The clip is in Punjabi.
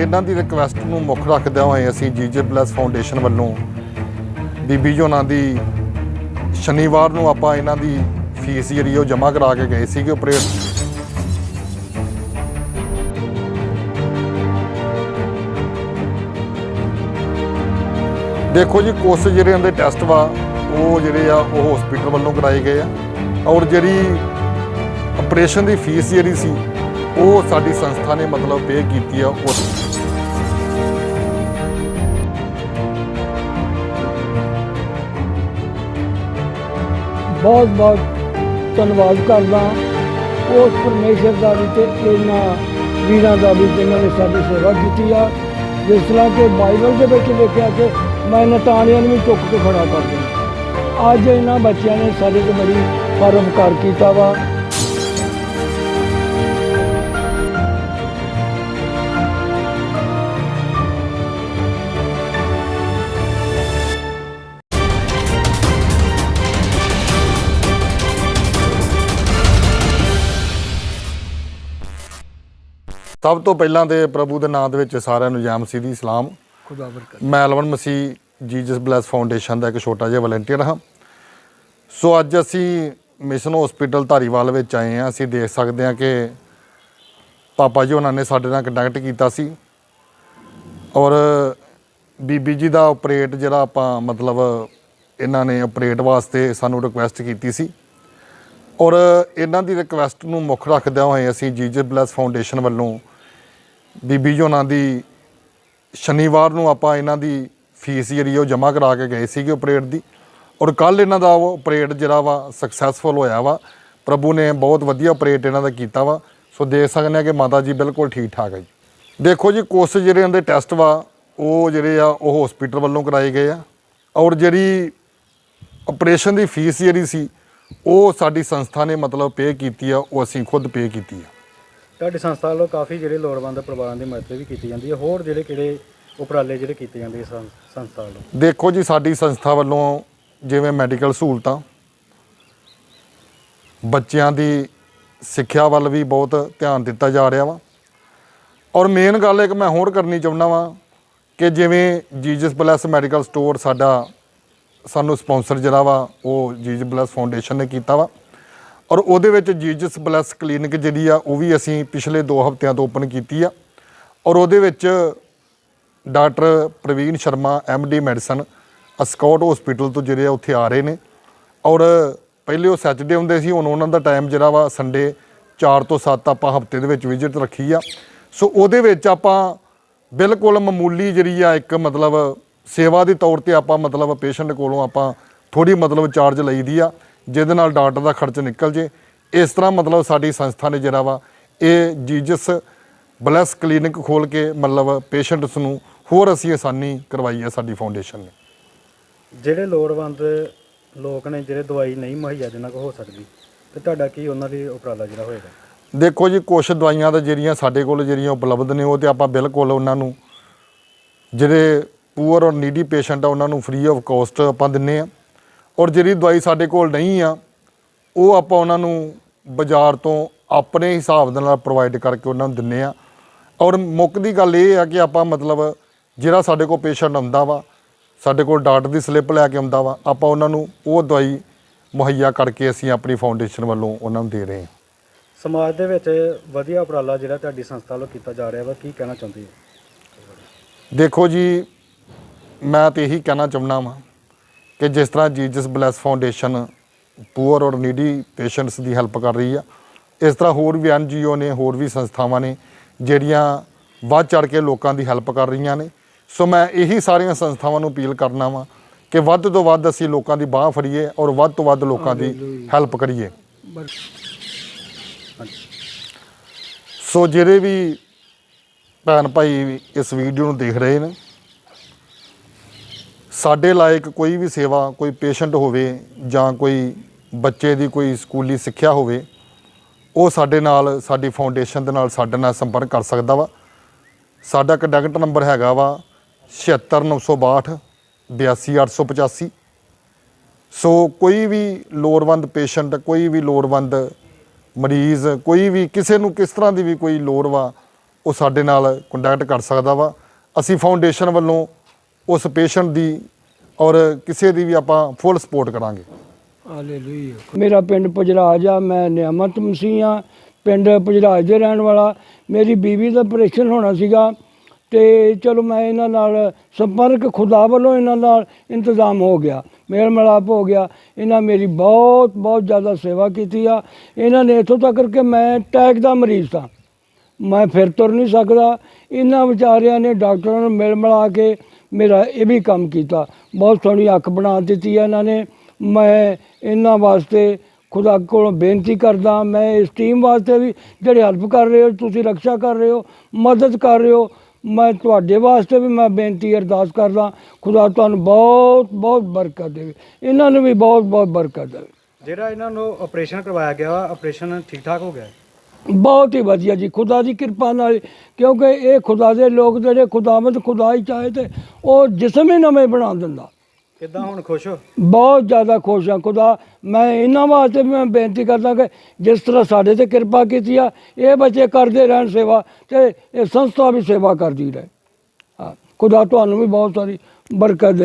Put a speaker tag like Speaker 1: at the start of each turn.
Speaker 1: ਇਹਨਾਂ ਦੀ ਰਿਕਵੈਸਟ ਨੂੰ ਮੁੱਖ ਰੱਖਦਿਆਂ ਹੋਏ ਅਸੀਂ ਜੀਜੇ ਪਲੱਸ ਫਾਊਂਡੇਸ਼ਨ ਵੱਲੋਂ ਬੀਬੀ ਜੀ ਉਹਨਾਂ ਦੀ ਸ਼ਨੀਵਾਰ ਨੂੰ ਆਪਾਂ ਇਹਨਾਂ ਦੀ ਫੀਸ ਜਿਹੜੀ ਉਹ ਜਮ੍ਹਾਂ ਕਰਾ ਕੇ ਗਏ ਸੀਗੇ ਆਪਰੇਟ ਦੇਖੋ ਜੀ, ਕੁਛ ਜਿਹੜੇ ਇਹਦੇ ਟੈਸਟ ਵਾ, ਉਹ ਜਿਹੜੇ ਆ, ਉਹ ਹਸਪੀਟਲ ਵੱਲੋਂ ਕਰਾਏ ਗਏ ਆ। ਔਰ ਜਿਹੜੀ ਆਪਰੇਸ਼ਨ ਦੀ ਫੀਸ ਜਿਹੜੀ ਸੀ ਉਹ ਸਾਡੀ ਸੰਸਥਾ ਨੇ ਮਤਲਬ ਪੇ ਕੀਤੀ ਆ, ਉਹ
Speaker 2: ਬਹੁਤ ਬਹੁਤ ਧੰਨਵਾਦ ਕਰਦਾ ਉਸ ਪਰਮੇਸ਼ਰ ਦਾ ਵੀ ਤੇ ਇਹਨਾਂ ਵੀਰਾਂ ਦਾ ਵੀ ਜਿਨ੍ਹਾਂ ਨੇ ਸਾਡੀ ਸੇਵਾ ਕੀਤੀ ਆ। ਜਿਸ ਤਰ੍ਹਾਂ ਕਿ ਬਾਈਬਲ ਦੇ ਵਿੱਚ ਲਿਖਿਆ ਕਿ ਮੈਂ ਨਤਾਣਿਆਂ ਨੂੰ ਵੀ ਚੁੱਕ ਕੇ ਖੜਾ ਕਰ ਦਿੰਦਾ। ਅੱਜ ਇਹਨਾਂ ਬੱਚਿਆਂ ਨੇ ਸਾਡੇ ਤੇ ਬੜੀ ਪਰਉਪਕਾਰ ਕੀਤਾ ਵਾ।
Speaker 1: ਸਭ ਤੋਂ ਪਹਿਲਾਂ ਤੇ ਪ੍ਰਭੂ ਦੇ ਨਾਮ ਦੇ ਵਿੱਚ ਸਾਰਿਆਂ ਨੂੰ ਜਾਮ ਦੀ ਸਲਾਮ।
Speaker 2: ਖੁਦਾ ਬਰਕਤ
Speaker 1: ਮੈਂ Alwan Masih Jesus bless foundation ਦਾ ਇੱਕ ਛੋਟਾ ਜਿਹਾ ਵਲੰਟੀਅਰ ਹਾਂ। ਸੋ ਅੱਜ ਅਸੀਂ ਮਿਸ਼ਨ ਹਸਪੀਟਲ ਧਾਰੀਵਾਲ ਵਿੱਚ ਆਏ ਹਾਂ। ਅਸੀਂ ਦੇਖ ਸਕਦੇ ਹਾਂ ਕਿ ਪਾਪਾ ਜੀ ਉਹਨਾਂ ਨੇ ਸਾਡੇ ਨਾਲ ਕੰਟੈਕਟ ਕੀਤਾ ਸੀ। ਔਰ ਬੀਬੀ ਜੀ ਦਾ ਆਪਰੇਟ ਜਿਹੜਾ ਆਪਾਂ ਮਤਲਬ ਇਹਨਾਂ ਨੇ ਆਪਰੇਟ ਵਾਸਤੇ ਸਾਨੂੰ ਰਿਕੁਐਸਟ ਕੀਤੀ ਸੀ। ਔਰ ਇਹਨਾਂ ਦੀ ਰਿਕੁਐਸਟ ਨੂੰ ਮੁੱਖ ਰੱਖਦਿਆਂ ਹੋਏ ਅਸੀਂ ਜੀਜਸ ਬਲੈਸ ਫਾਊਂਡੇਸ਼ਨ ਵੱਲੋਂ ਬੀਬੀ ਜੀ ਉਹਨਾਂ ਦੀ ਸ਼ਨੀਵਾਰ ਨੂੰ ਆਪਾਂ ਇਹਨਾਂ ਦੀ ਫੀਸ ਜਿਹੜੀ ਉਹ ਜਮ੍ਹਾਂ ਕਰਾ ਕੇ ਗਏ ਸੀਗੇ ਆਪਰੇਟ ਦੀ। ਔਰ ਕੱਲ ਇਹਨਾਂ ਦਾ ਉਹ ਆਪਰੇਟ ਜਿਹੜਾ ਵਾ ਸਕਸੈਸਫੁਲ ਹੋਇਆ ਵਾ। ਪ੍ਰਭੂ ਨੇ ਬਹੁਤ ਵਧੀਆ ਆਪਰੇਟ ਇਹਨਾਂ ਦਾ ਕੀਤਾ ਵਾ। ਸੋ ਦੇਖ ਸਕਦੇ ਆ ਕਿ ਮਾਤਾ ਜੀ ਬਿਲਕੁਲ ਠੀਕ ਠਾਕ ਹੈ ਜੀ। ਦੇਖੋ ਜੀ, ਕੁਛ ਜਿਹੜੇ ਇਹਨਾਂ ਦੇ ਟੈਸਟ ਵਾ, ਉਹ ਜਿਹੜੇ ਆ ਉਹ ਹਸਪੀਟਲ ਵੱਲੋਂ ਕਰਾਏ ਗਏ ਆ। ਔਰ ਜਿਹੜੀ ਆਪਰੇਸ਼ਨ ਦੀ ਫੀਸ ਜਿਹੜੀ ਸੀ, ਉਹ ਸਾਡੀ ਸੰਸਥਾ ਨੇ ਮਤਲਬ ਪੇ ਕੀਤੀ ਆ, ਉਹ ਅਸੀਂ ਖੁਦ ਪੇ ਕੀਤੀ ਆ।
Speaker 3: ਤੁਹਾਡੀ ਸੰਸਥਾ ਵੱਲੋਂ ਕਾਫੀ ਜਿਹੜੇ ਲੋੜਵੰਦ ਪਰਿਵਾਰਾਂ ਦੀ ਮਦਦ ਵੀ ਕੀਤੀ ਜਾਂਦੀ ਹੈ। ਹੋਰ ਜਿਹੜੇ ਕਿਹੜੇ ਉਪਰਾਲੇ ਜਿਹੜੇ ਕੀਤੇ ਜਾਂਦੇ ਸੰ- ਸੰਸਥਾ ਵੱਲੋਂ?
Speaker 1: ਦੇਖੋ ਜੀ, ਸਾਡੀ ਸੰਸਥਾ ਵੱਲੋਂ ਜਿਵੇਂ ਮੈਡੀਕਲ ਸਹੂਲਤਾਂ, ਬੱਚਿਆਂ ਦੀ ਸਿੱਖਿਆ ਵੱਲ ਵੀ ਬਹੁਤ ਧਿਆਨ ਦਿੱਤਾ ਜਾ ਰਿਹਾ ਵਾ। ਔਰ ਮੇਨ ਗੱਲ ਇੱਕ ਮੈਂ ਹੋਰ ਕਰਨੀ ਚਾਹੁੰਦਾ ਵਾਂ ਕਿ ਜਿਵੇਂ ਜੀਜਸ ਪਲੱਸ ਮੈਡੀਕਲ ਸਟੋਰ ਸਾਡਾ ਸਾਨੂੰ ਸਪਾਂਸਰ ਜਿਹੜਾ ਵਾ, ਉਹ ਜੀਜਸ ਪਲੱਸ ਫਾਊਂਡੇਸ਼ਨ ਨੇ ਕੀਤਾ ਵਾ। ਔਰ ਉਹਦੇ ਵਿੱਚ ਜੀਜਸ ਪਲੱਸ ਕਲੀਨਿਕ ਜਿਹੜੀ ਆ, ਉਹ ਵੀ ਅਸੀਂ ਪਿਛਲੇ 2 ਹਫ਼ਤਿਆਂ ਤੋਂ ਓਪਨ ਕੀਤੀ ਆ। ਔਰ ਉਹਦੇ ਵਿੱਚ doctor Praveen Sharma D medicine, Escorts hospital ਤੋਂ ਜਿਹੜੇ ਆ, ਉੱਥੇ ਆ ਰਹੇ ਨੇ। ਔਰ ਪਹਿਲੇ ਉਹ ਸੈਚਰਡੇ ਹੁੰਦੇ ਸੀ, ਹੁਣ ਉਹਨਾਂ ਦਾ ਟਾਈਮ ਜਿਹੜਾ ਵਾ, ਸੰਡੇ 4 ਤੋਂ 7 ਆਪਾਂ ਹਫ਼ਤੇ ਦੇ ਵਿੱਚ ਵਿਜ਼ਿਟ ਰੱਖੀ ਆ। ਸੋ ਉਹਦੇ ਵਿੱਚ ਆਪਾਂ ਬਿਲਕੁਲ ਮਾਮੂਲੀ ਜਿਹੜੀ ਆ, ਇੱਕ ਮਤਲਬ ਸੇਵਾ ਦੇ ਤੌਰ ਤੇ ਆਪਾਂ ਮਤਲਬ ਪੇਸ਼ੈਂਟ ਕੋਲੋਂ ਆਪਾਂ ਥੋੜੀ ਮਤਲਬ ਚਾਰਜ ਲਈਦੀ ਆ। ਜਿਹਦੇ ਨਾਲ ਡਾਕਟਰ ਦਾ ਖਰਚ ਨਿਕਲ ਜੇ। ਇਸ ਤਰ੍ਹਾਂ ਮਤਲਬ ਸਾਡੀ ਸੰਸਥਾ ਨੇ ਜਿਹੜਾ ਵਾ ਇਹ ਜੀਜਸ ਬਲੈਸ ਕਲੀਨਿਕ ਖੋਲ ਕੇ ਮਤਲਬ ਪੇਸ਼ੈਂਟਸ ਨੂੰ ਹੋਰ ਅਸੀਂ ਆਸਾਨੀ ਕਰਵਾਈ ਹੈ ਸਾਡੀ ਫਾਊਂਡੇਸ਼ਨ ਨੇ।
Speaker 3: ਜਿਹੜੇ ਲੋੜਵੰਦ ਲੋਕ ਨੇ ਜਿਹੜੇ ਦਵਾਈ ਨਹੀਂ ਮੁਹੱਈਆ ਜਿਨ੍ਹਾਂ ਕੋਲ ਹੋ ਸਕਦੀ ਤੇ ਤੁਹਾਡਾ ਕੀ ਉਹਨਾਂ ਲਈ ਉਪਰਾਲਾ ਜਿਹੜਾ ਹੋਏਗਾ?
Speaker 1: ਦੇਖੋ ਜੀ ਕੁਝ ਦਵਾਈਆਂ ਤਾਂ ਜਿਹੜੀਆਂ ਸਾਡੇ ਕੋਲ ਜਿਹੜੀਆਂ ਉਪਲਬਧ ਨੇ ਉਹ ਤੇ ਆਪਾਂ ਬਿਲਕੁਲ ਉਹਨਾਂ ਨੂੰ ਜਿਹੜੇ ਪੂਅਰ ਔਰ ਨੀਡੀ ਪੇਸ਼ੈਂਟ ਆ ਉਹਨਾਂ ਨੂੰ ਫ੍ਰੀ ਆਫ ਕਾਸਟ ਆਪਾਂ ਦਿੰਨੇ ਆ। ਔਰ ਜਿਹੜੀ ਦਵਾਈ ਸਾਡੇ ਕੋਲ ਨਹੀਂ ਆ ਉਹ ਆਪਾਂ ਉਹਨਾਂ ਨੂੰ ਬਾਜ਼ਾਰ ਤੋਂ ਆਪਣੇ ਹਿਸਾਬ ਦੇ ਨਾਲ ਪ੍ਰੋਵਾਈਡ ਕਰਕੇ ਉਹਨਾਂ ਨੂੰ ਦਿੰਨੇ ਆ। ਔਰ ਮੁੱਖ ਦੀ ਗੱਲ ਇਹ ਆ ਕਿ ਆਪਾਂ ਮਤਲਬ ਜਿਹੜਾ ਸਾਡੇ ਕੋਲ ਪੇਸ਼ੈਂਟ ਆਉਂਦਾ ਵਾ ਸਾਡੇ ਕੋਲ ਡਾਕਟਰ ਦੀ ਸਲਿੱਪ ਲੈ ਕੇ ਆਉਂਦਾ ਵਾ ਆਪਾਂ ਉਹਨਾਂ ਨੂੰ ਉਹ ਦਵਾਈ ਮੁਹੱਈਆ ਕਰਕੇ ਅਸੀਂ ਆਪਣੀ ਫਾਊਂਡੇਸ਼ਨ ਵੱਲੋਂ ਉਹਨਾਂ ਨੂੰ ਦੇ ਰਹੇ ਹਾਂ।
Speaker 3: ਸਮਾਜ ਦੇ ਵਿੱਚ ਵਧੀਆ ਉਪਰਾਲਾ ਜਿਹੜਾ ਤੁਹਾਡੀ ਸੰਸਥਾ ਵੱਲੋਂ ਕੀਤਾ ਜਾ ਰਿਹਾ ਵਾ ਕੀ ਕਹਿਣਾ ਚਾਹੁੰਦੇ ਹੋ?
Speaker 1: ਦੇਖੋ ਜੀ ਮੈਂ ਤੇ ਇਹੀ ਕਹਿਣਾ ਚਾਹੁੰਦਾ ਵਾਂ ਕਿ ਜਿਸ ਤਰ੍ਹਾਂ ਜੀਜਸ ਬਲੈਸ ਫਾਊਂਡੇਸ਼ਨ ਪੂਅਰ ਔਰ ਨੀਡੀ ਪੇਸ਼ੈਂਟਸ ਦੀ ਹੈਲਪ ਕਰ ਰਹੀ ਆ। ਇਸ ਤਰ੍ਹਾਂ ਹੋਰ ਵੀ ਐਨਜੀਓ ਨੇ, ਹੋਰ ਵੀ ਸੰਸਥਾਵਾਂ ਨੇ, ਜਿਹੜੀਆਂ ਵੱਧ ਚੜ ਕੇ ਲੋਕਾਂ ਦੀ ਹੈਲਪ ਕਰ ਰਹੀਆਂ ਨੇ। ਸੋ ਮੈਂ ਇਹੀ ਸਾਰੀਆਂ ਸੰਸਥਾਵਾਂ ਨੂੰ ਅਪੀਲ ਕਰਨਾ ਵਾਂ ਕਿ ਵੱਧ ਤੋਂ ਵੱਧ ਅਸੀਂ ਲੋਕਾਂ ਦੀ ਬਾਹ ਫੜੀਏ ਔਰ ਵੱਧ ਤੋਂ ਵੱਧ ਲੋਕਾਂ ਦੀ ਹੈਲਪ ਕਰੀਏ। ਸੋ ਜਿਹੜੇ ਵੀ ਭੈਣ ਭਾਈ ਇਸ ਵੀਡੀਓ ਨੂੰ ਦੇਖ ਰਹੇ ਨੇ ਸਾਡੇ ਲਾਇਕ ਕੋਈ ਵੀ ਸੇਵਾ, ਕੋਈ ਪੇਸ਼ੈਂਟ ਹੋਵੇ ਜਾਂ ਕੋਈ ਬੱਚੇ ਦੀ ਕੋਈ ਸਕੂਲੀ ਸਿੱਖਿਆ ਹੋਵੇ, ਉਹ ਸਾਡੇ ਨਾਲ, ਸਾਡੀ ਫਾਊਂਡੇਸ਼ਨ ਦੇ ਨਾਲ ਸਾਡੇ ਨਾਲ ਸੰਪਰਕ ਕਰ ਸਕਦਾ ਵਾ। ਸਾਡਾ ਕੰਟੈਕਟ ਨੰਬਰ ਹੈਗਾ ਵਾ 76962 82885 ਸੋ ਕੋਈ ਵੀ ਲੋੜਵੰਦ ਪੇਸ਼ੈਂਟ ਕੋਈ ਵੀ ਲੋੜਵੰਦ ਮਰੀਜ਼, ਕੋਈ ਵੀ ਕਿਸੇ ਨੂੰ ਕਿਸ ਤਰ੍ਹਾਂ ਦੀ ਵੀ ਕੋਈ ਲੋੜ ਵਾ, ਉਹ ਸਾਡੇ ਨਾਲ ਕੰਟੈਕਟ ਕਰ ਸਕਦਾ ਵਾ। ਅਸੀਂ ਫਾਊਂਡੇਸ਼ਨ ਵੱਲੋਂ ਉਸ ਪੇਸ਼ੈਂਟ ਦੀ ਔਰ ਕਿਸੇ ਦੀ ਵੀ ਆਪਾਂ ਫੁੱਲ ਸਪੋਰਟ ਕਰਾਂਗੇ।
Speaker 2: ਹਾਲੇਲੂਇਆ ਮੇਰਾ ਪਿੰਡ ਪਜਰਾਜ ਆ, ਮੈਂ ਨਿਆਮਤ ਮਸੀਹ ਆ, ਪਿੰਡ ਪਜਰਾਜ ਦੇ ਰਹਿਣ ਵਾਲਾ। ਮੇਰੀ ਬੀਵੀ ਦਾ ਆਪਰੇਸ਼ਨ ਹੋਣਾ ਸੀਗਾ ਤੇ ਚਲੋ ਮੈਂ ਇਹਨਾਂ ਨਾਲ ਸੰਪਰਕ ਖੁਦਾ ਵੱਲੋਂ ਇਹਨਾਂ ਨਾਲ ਇੰਤਜ਼ਾਮ ਹੋ ਗਿਆ ਮੇਲ ਮਿਲਾਪ ਹੋ ਗਿਆ। ਇਹਨਾਂ ਮੇਰੀ ਬਹੁਤ ਬਹੁਤ ਜ਼ਿਆਦਾ ਸੇਵਾ ਕੀਤੀ ਆ। ਇਹਨਾਂ ਨੇ ਇੱਥੋਂ ਤੱਕ ਕਿ ਮੈਂ ਟੈਗ ਦਾ ਮਰੀਜ਼ ਸਾਂ। ਮੈਂ ਫਿਰ ਤੁਰ ਨਹੀਂ ਸਕਦਾ। ਇਹਨਾਂ ਵਿਚਾਰਿਆਂ ਨੇ ਡਾਕਟਰਾਂ ਨੂੰ ਮਿਲ ਮਿਲਾ ਕੇ ਮੇਰਾ ਇਹ ਵੀ ਕੰਮ ਕੀਤਾ। ਬਹੁਤ ਸੋਹਣੀ ਅੱਖ ਬਣਾ ਦਿੱਤੀ ਹੈ ਇਹਨਾਂ ਨੇ। ਮੈਂ ਇਹਨਾਂ ਵਾਸਤੇ ਖੁਦਾ ਕੋਲੋਂ ਬੇਨਤੀ ਕਰਦਾ, ਮੈਂ ਇਸ ਟੀਮ ਵਾਸਤੇ ਵੀ ਜਿਹੜੇ ਹੈਲਪ ਕਰ ਰਹੇ ਹੋ, ਤੁਸੀਂ ਰੱਖਿਆ ਕਰ ਰਹੇ ਹੋ, ਮਦਦ ਕਰ ਰਹੇ ਹੋ, ਮੈਂ ਤੁਹਾਡੇ ਵਾਸਤੇ ਵੀ ਮੈਂ ਬੇਨਤੀ ਅਰਦਾਸ ਕਰਦਾ। ਖੁਦਾ ਤੁਹਾਨੂੰ ਬਹੁਤ ਬਹੁਤ ਬਰਕਤ ਦੇਵੇ। ਇਹਨਾਂ ਨੂੰ ਵੀ ਬਹੁਤ ਬਹੁਤ ਬਰਕਤ ਦੇਵੇ।
Speaker 3: ਜਿਹੜਾ ਇਹਨਾਂ ਨੂੰ ਆਪਰੇਸ਼ਨ ਕਰਵਾਇਆ ਗਿਆ ਵਾ ਆਪਰੇਸ਼ਨ ਠੀਕ ਠਾਕ ਹੋ ਗਿਆ?
Speaker 2: ਬਹੁਤ ਹੀ ਵਧੀਆ ਜੀ ਖੁਦਾ ਦੀ ਕਿਰਪਾ ਨਾਲ ਕਿਉਂਕਿ ਇਹ ਖੁਦਾ ਦੇ ਲੋਕ ਜਿਹੜੇ ਖੁਦਾਵੰਦ ਖੁਦਾ ਹੀ ਚਾਹੇ ਤੇ ਉਹ ਜਿਸਮ ਹੀ ਨਵੇਂ ਬਣਾ ਦਿੰਦਾ।
Speaker 3: ਕਿੱਦਾਂ ਹੁਣ ਖੁਸ਼ ਹੋ?
Speaker 2: ਬਹੁਤ ਜ਼ਿਆਦਾ ਖੁਸ਼ ਹਾਂ ਖੁਦਾ ਮੈਂ ਇਹਨਾਂ ਵਾਸਤੇ ਮੈਂ ਬੇਨਤੀ ਕਰਦਾ ਕਿ ਜਿਸ ਤਰ੍ਹਾਂ ਸਾਡੇ ਤੇ ਕਿਰਪਾ ਕੀਤੀ ਆ ਇਹ ਬੱਚੇ ਕਰਦੇ ਰਹਿਣ ਸੇਵਾ ਤੇ ਇਹ ਸੰਸਥਾ ਵੀ ਸੇਵਾ ਕਰਦੀ ਰਹੇ। ਹਾਂ ਖੁਦਾ ਤੁਹਾਨੂੰ ਵੀ ਬਹੁਤ ਸਾਰੀ ਬਰਕਤ ਦੇ